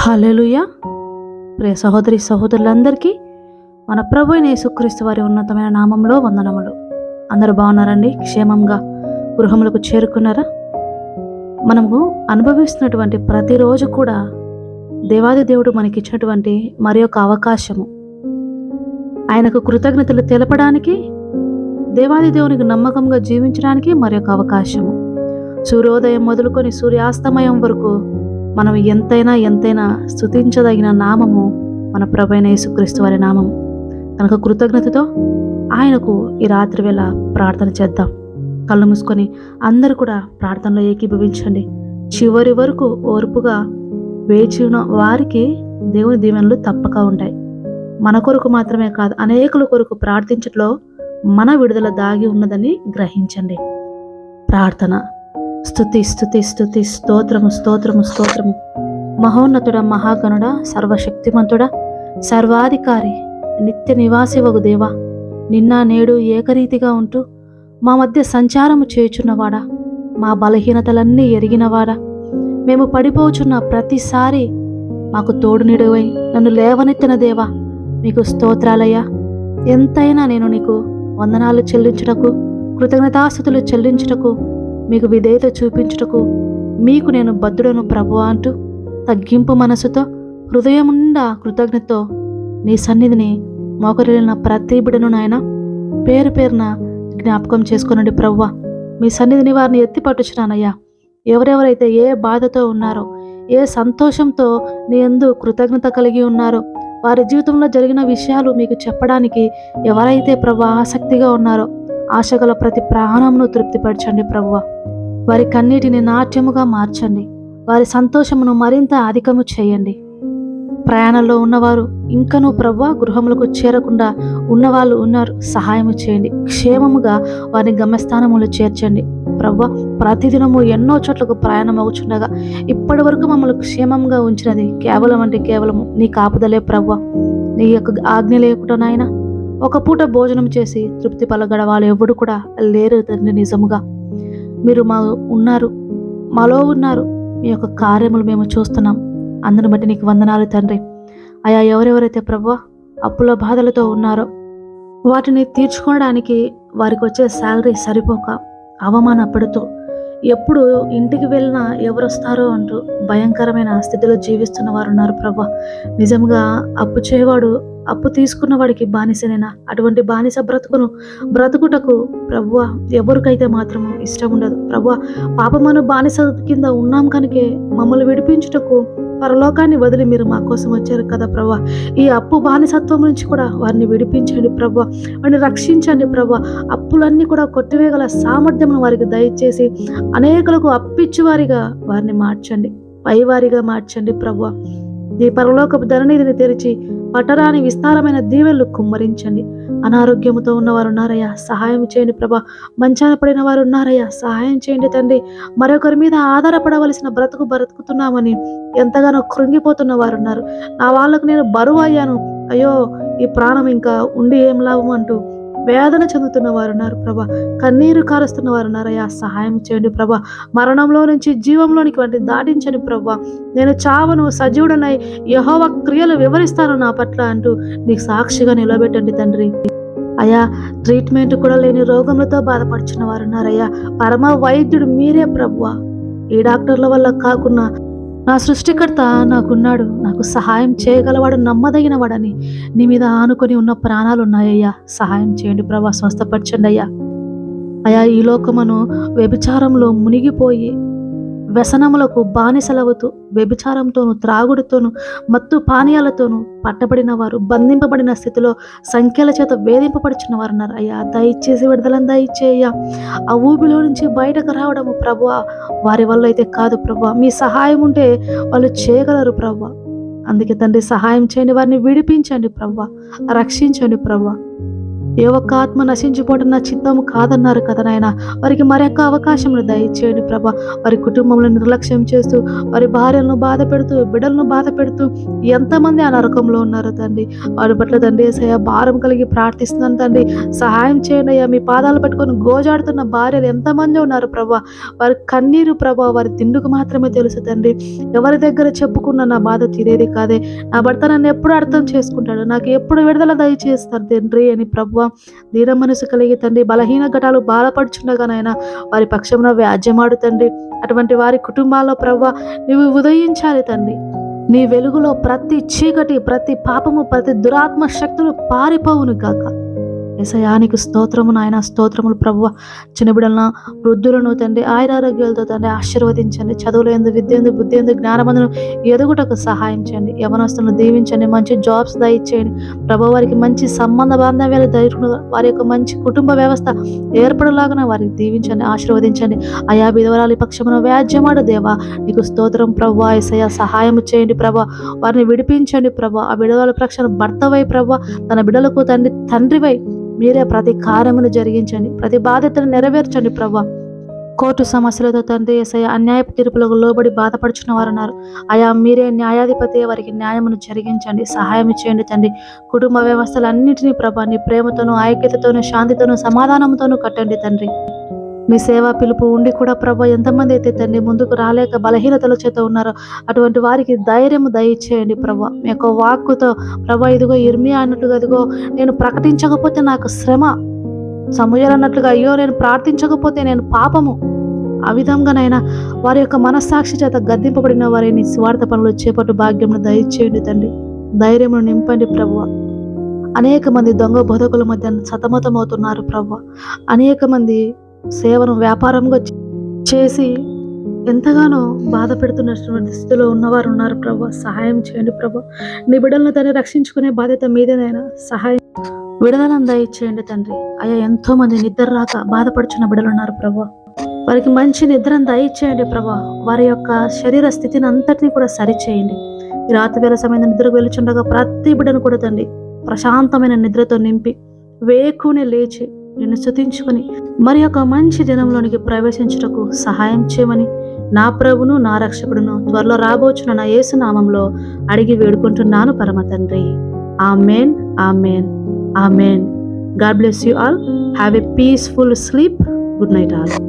హల్లెలూయ. ప్రియ సహోదరి సహోదరులందరికీ మన ప్రభు యేసుక్రీస్తు వారి ఉన్నతమైన నామంలో వందనములు. అందరూ బాగున్నారండి? క్షేమంగా గృహములకు చేరుకున్నారా? మనము అనుభవిస్తున్నటువంటి ప్రతిరోజు కూడా దేవాది దేవుడు మనకిచ్చినటువంటి మరి ఒక అవకాశము. ఆయనకు కృతజ్ఞతలు తెలపడానికి దేవాది దేవునికి నమ్మకంగా జీవించడానికి మరి ఒక అవకాశము. సూర్యోదయం మొదలుకొని సూర్యాస్తమయం వరకు మనం ఎంతైనా ఎంతైనా స్తుతించదగిన నామము మన ప్రభైన యేసుక్రీస్తు వారి నామం. కనుక కృతజ్ఞతతో ఆయనకు ఈ రాత్రి వేళ ప్రార్థన చేద్దాం. కళ్ళు మూసుకొని అందరూ కూడా ప్రార్థనలో ఏకీభవించండి. చివరి వరకు ఓర్పుగా వేచి ఉన్న వారికి దేవుని దీవెనలు తప్పక ఉంటాయి. మన కొరకు మాత్రమే కాదు అనేకుల కొరకు ప్రార్థించట్లో మన విడుదల దాగి ఉన్నదని గ్రహించండి. ప్రార్థన. స్థుతి స్థుతి స్థుతి స్తోత్రము స్తోత్రము స్తోత్రము. మహోన్నతుడ మహాగణుడ సర్వశక్తిమంతుడ సర్వాధికారి నిత్య నివాసివగు దేవా. నిన్న నేడు ఏకరీతిగా ఉంటూ మా మధ్య సంచారము చేయుచున్నవాడా. మా బలహీనతలన్నీ ఎరిగినవాడా. మేము పడిపోచున్న ప్రతిసారి మాకు తోడు నిడువై నన్ను లేవనెత్తిన దేవా. మీకు స్తోత్రాలయ్యా. ఎంతైనా నేను నీకు వందనాలు చెల్లించుటకు కృతజ్ఞతాస్థుతులు చెల్లించుటకు మీకు విధేయత చూపించుటకు మీకు నేను బద్దుడను ప్రభు అంటూ తగ్గింపు మనసుతో హృదయం నిండా కృతజ్ఞతతో నీ సన్నిధిని మోకరిల్లిన ప్రతి బిడను నాయన పేరు పేరున జ్ఞాపకం చేసుకునండి ప్రవ్వ మీ సన్నిధిని వారిని ఎత్తి పట్టుచున్నానయ్యా ఎవరెవరైతే ఏ బాధతో ఉన్నారో ఏ సంతోషంతో నీ ఎందు కృతజ్ఞత కలిగి ఉన్నారో వారి జీవితంలో జరిగిన విషయాలు మీకు చెప్పడానికి ఎవరైతే ప్రభు ఆసక్తిగా ఉన్నారో ఆశగల ప్రతి ప్రాణమును తృప్తిపరచండి ప్రభువ. వారి కన్నీటిని నాట్యముగా మార్చండి. వారి సంతోషమును మరింత అధికము చేయండి. ప్రయాణంలో ఉన్నవారు ఇంకనూ ప్రవ్వ గృహములకు చేరకుండా ఉన్నవాళ్ళు ఉన్నారు. సహాయము చేయండి. క్షేమముగా వారిని గమ్యస్థానములు చేర్చండి. ప్రవ్వ ప్రతిదినము ఎన్నో చోట్లకు ప్రయాణం అవుచుండగా ఇప్పటి వరకు మమ్మల్ని క్షేమంగా ఉంచినది కేవలం అంటే కేవలము నీ కాపుదలే ప్రవ్వ. నీ యొక్క ఆజ్ఞ లేకుండా నాయన ఒక పూట భోజనం చేసి తృప్తి పలగడ వాళ్ళు ఎవడు కూడా లేరు తండ్రి నిజముగా. మీరు మా ఉన్నారు మాలో ఉన్నారు. మీ యొక్క కార్యములు మేము చూస్తున్నాం. అందరిని బట్టి నీకు వందనాలు తండ్రి. అయా ఎవరెవరైతే ప్రభు అప్పుల బాధలతో ఉన్నారో వాటిని తీర్చుకోవడానికి వారికి వచ్చే శాలరీ సరిపోక అవమానపడుతూ ఎప్పుడు ఇంటికి వెళ్ళినా ఎవరు వస్తారో అంటూ భయంకరమైన స్థితిలో జీవిస్తున్న వారు ఉన్నారు ప్రభా నిజంగా అప్పు చేయవాడు అప్పు తీసుకున్న వాడికి బానిసనేనా? అటువంటి బానిస బ్రతుకును బ్రతుకుటకు ప్రభువ ఎవరికైతే మాత్రము ఇష్టం ఉండదు. ప్రభువ పాపమను బానిస కింద ఉన్నాం కనుకే మమ్మల్ని విడిపించుటకు పరలోకాన్ని వదిలి మీరు మా కోసం వచ్చారు కదా ప్రభా ఈ అప్పు బానిసత్వం నుంచి కూడా వారిని విడిపించండి ప్రభా వారిని రక్షించండి ప్రభా అప్పులన్నీ కూడా కొట్టివేయగల సామర్థ్యం వారికి దయచేసి అనేకులకు అప్పిచ్చువారిగా వారిని మార్చండి. పైవారిగా మార్చండి ప్రభా ఈ పరలోకపు ధరణిధిని తెరిచి పట్టరాని విస్తారమైన దీవెళ్ళు కుమ్మరించండి. అనారోగ్యముతో ఉన్నవారు ఉన్నారయ్యా సహాయం చేయండి ప్రభా. మంచాన పడిన వారు ఉన్నారయ్యా సహాయం చేయండి తండ్రి. మరొకరి మీద ఆధారపడవలసిన బ్రతుకు బ్రతుకుతున్నామని ఎంతగానో కృంగిపోతున్న వారు ఉన్నారు. నా వాళ్ళకు నేను బరువు అయ్యాను. అయ్యో ఈ ప్రాణం ఇంకా ఉండి ఏం లాభం అంటూ వేదన చెందుతున్న వారు ఉన్నారు ప్రభా. కన్నీరు కారుస్తున్న వారు ఉన్నారయ్యా సహాయం చేయండి ప్రభా. మరణంలో నుంచి జీవంలోనికి వంటి దాటించండి ప్రభా. నేను చావను సజీవుడనై యహోవ క్రియలు వివరిస్తాను నా పట్ల అంటూ నీకు సాక్షిగా నిలబెట్టండి తండ్రి. అయ్యా ట్రీట్మెంట్ కూడా లేని రోగములతో బాధపడుచున్న వారు ఉన్నారయ్యా పరమ వైద్యుడు మీరే ప్రభువా ఈ డాక్టర్ల వల్ల కాకుండా నా సృష్టికర్త నాకున్నాడు నాకు సహాయం చేయగలవాడు నమ్మదగిన వాడని నీ మీద ఆనుకొని ఉన్న ప్రాణాలు ఉన్నాయ్యా సహాయం చేయండి ప్రభా స్వస్థపరచండి అయ్యా అయా ఈ లోకమును వ్యభిచారంలో మునిగిపోయి వ్యసనములకు బానిసలవుతూ వ్యభిచారంతోనూ త్రాగుడుతోనూ మత్తు పానీయాలతోనూ పట్టబడిన వారు బంధింపబడిన స్థితిలో సంఖ్యల చేత వేధింపబడుచున్న వారు ఉన్నారు. అయ్యా దయచేసి విడుదలను దయచేయ్యా. ఆ ఊబిలో నుంచి బయటకు రావడము ప్రభు వారి వల్ల అయితే కాదు ప్రభు మీ సహాయం ఉంటే వాళ్ళు చేయగలరు ప్రభు అందుకే తండ్రి సహాయం చేయండి వారిని విడిపించండి ప్రభు రక్షించండి ప్రభు ఏ ఒక్క ఆత్మ నశించిపోవడం నా చిత్తము కాదన్నారు కదా నాయన. వారికి మరొక అవకాశములు దయచేయండి ప్రభా. వారి కుటుంబంలో నిర్లక్ష్యం చేస్తూ వారి భార్యలను బాధ పెడుతూ బిడ్డలను బాధ పెడుతూ ఎంతమంది ఆ నరకంలో ఉన్నారు తండ్రి. వారి పట్ల తండ్రి ఏసయ్య భారం కలిగి ప్రార్థిస్తున్నాను తండ్రి. సహాయం చేయండి అయ్యా. మీ పాదాలు పట్టుకొని గోజాడుతున్న భార్యలు ఎంతమంది ఉన్నారు ప్రభా. వారి కన్నీరు ప్రభా వారి తిండుకు మాత్రమే తెలుసు తండ్రి. ఎవరి దగ్గర చెప్పుకున్న నా బాధ తీరేది కాదే. నా భర్త నన్ను ఎప్పుడు అర్థం చేసుకుంటాడు? నాకు ఎప్పుడు విడుదల దయచేస్తారు తండ్రి అని ప్రభు దీన మనసు కలిగి తండ్రి బలహీన ఘటాలు బాధపడుచుండగానైనా వారి పక్షంలో వ్యాజ్యమాడు తండ్రి. అటువంటి వారి కుటుంబాల్లో ప్రభు నువ్వు ఉదయించాలి తండ్రి. నీ వెలుగులో ప్రతి చీకటి ప్రతి పాపము ప్రతి దురాత్మ శక్తులు పారిపోవును కాక ఎసయానికి స్తోత్రము నాయన స్తోత్రములు ప్రభు చిన్నబిడలను వృద్ధులను తండ్రి ఆయన ఆరోగ్యాలతో తండ్రి ఆశీర్వదించండి. చదువులు ఎందు విద్య ఎందు బుద్ధి ఎందు జ్ఞానమందును ఎదుగుటకు సహాయం చేయండి. యవనస్తులను దీవించండి. మంచి జాబ్స్ దయచేయండి. ప్రభు వారికి మంచి సంబంధ బాంధవ్యాలు దయకుండా వారి యొక్క మంచి కుటుంబ వ్యవస్థ ఏర్పడలాగా వారికి దీవించండి ఆశీర్వదించండి. అయా విధవరాలి పక్షమున వ్యాజ్యమాడు దేవా. నీకు స్తోత్రం ప్రభు ఎసయ సహాయం చేయండి ప్రభా వారిని విడిపించండి ప్రభా ఆ విడవల పక్షాన భర్తవై ప్రభా తన బిడలకు తండ్రి తండ్రివై మీరే ప్రతి కార్యమును జరిగించండి ప్రతి బాధ్యతను నెరవేర్చండి ప్రభా కోర్టు సమస్యలతో తండ్రి ఏసయ అన్యాయ తీర్పులకు లోబడి బాధపడుచున్న వారు ఉన్నారు అయా మీరే న్యాయాధిపతి వారికి న్యాయమును జరిగించండి సహాయం చేయండి తండ్రి. కుటుంబ వ్యవస్థలన్నింటినీ ప్రభా ప్రేమతోనూ ఐక్యతతోనూ శాంతితోనూ సమాధానంతోనూ కట్టండి తండ్రి. మీ సేవా పిలుపు ఉండి కూడా ప్రభా ఎంతమంది అయితే తండ్రి ముందుకు రాలేక బలహీనతల చేత ఉన్నారో అటువంటి వారికి ధైర్యము దయచేయండి ప్రభా. మీ యొక్క వాక్కుతో ప్రభా ఇదిగో ఇర్మియా అన్నట్టుగా ఇదిగో నేను ప్రకటించకపోతే నాకు శ్రమ. సమూహలు అన్నట్లుగా అయ్యో నేను ప్రార్థించకపోతే నేను పాపము. ఆ విధంగానైనా వారి యొక్క మనస్సాక్షి చేత గద్దింపబడిన వారిని స్వార్థ పనులు చేపట్టు భాగ్యమును దయచేయండి తండ్రి. ధైర్యమును నింపండి ప్రభువ అనేక మంది దొంగ బోధకుల మధ్య సతమతమవుతున్నారు ప్రభు. అనేక మంది సేవను వ్యాపారంగా చేసి ఎంతగానో బాధ పెడుతున్నటువంటి స్థితిలో ఉన్నవారు ఉన్నారు ప్రభు. సహాయం చేయండి ప్రభు. నీ బిడ్డలను తను రక్షించుకునే బాధ్యత మీదేనైనా సహాయం విడుదలను దయచేయండి తండ్రి. అయ్యా ఎంతో మంది నిద్ర రాక బాధపడుచున్న బిడ్డలు ఉన్నారు ప్రభు. వారికి మంచి నిద్రను దయచేయండి ప్రభా. వారి యొక్క శరీర స్థితిని అంతటినీ కూడా సరిచేయండి. రాత్రి వేళ సమయం నిద్రకు వెలుచుండగా ప్రతి బిడ్డను కూడా తండ్రి ప్రశాంతమైన నిద్రతో నింపి వేకునే లేచి నిన్ను శుతించుకుని మరి యొక్క మంచి దినంలోనికి ప్రవేశించుటకు సహాయం చేయమని నా ప్రభును నా రక్షకుడును త్వరలో రాబోచున్న నా యేసు నామంలో అడిగి వేడుకుంటున్నాను పరమ తండ్రి. Amen amen amen. God bless you all. Have a peaceful sleep. Good night all.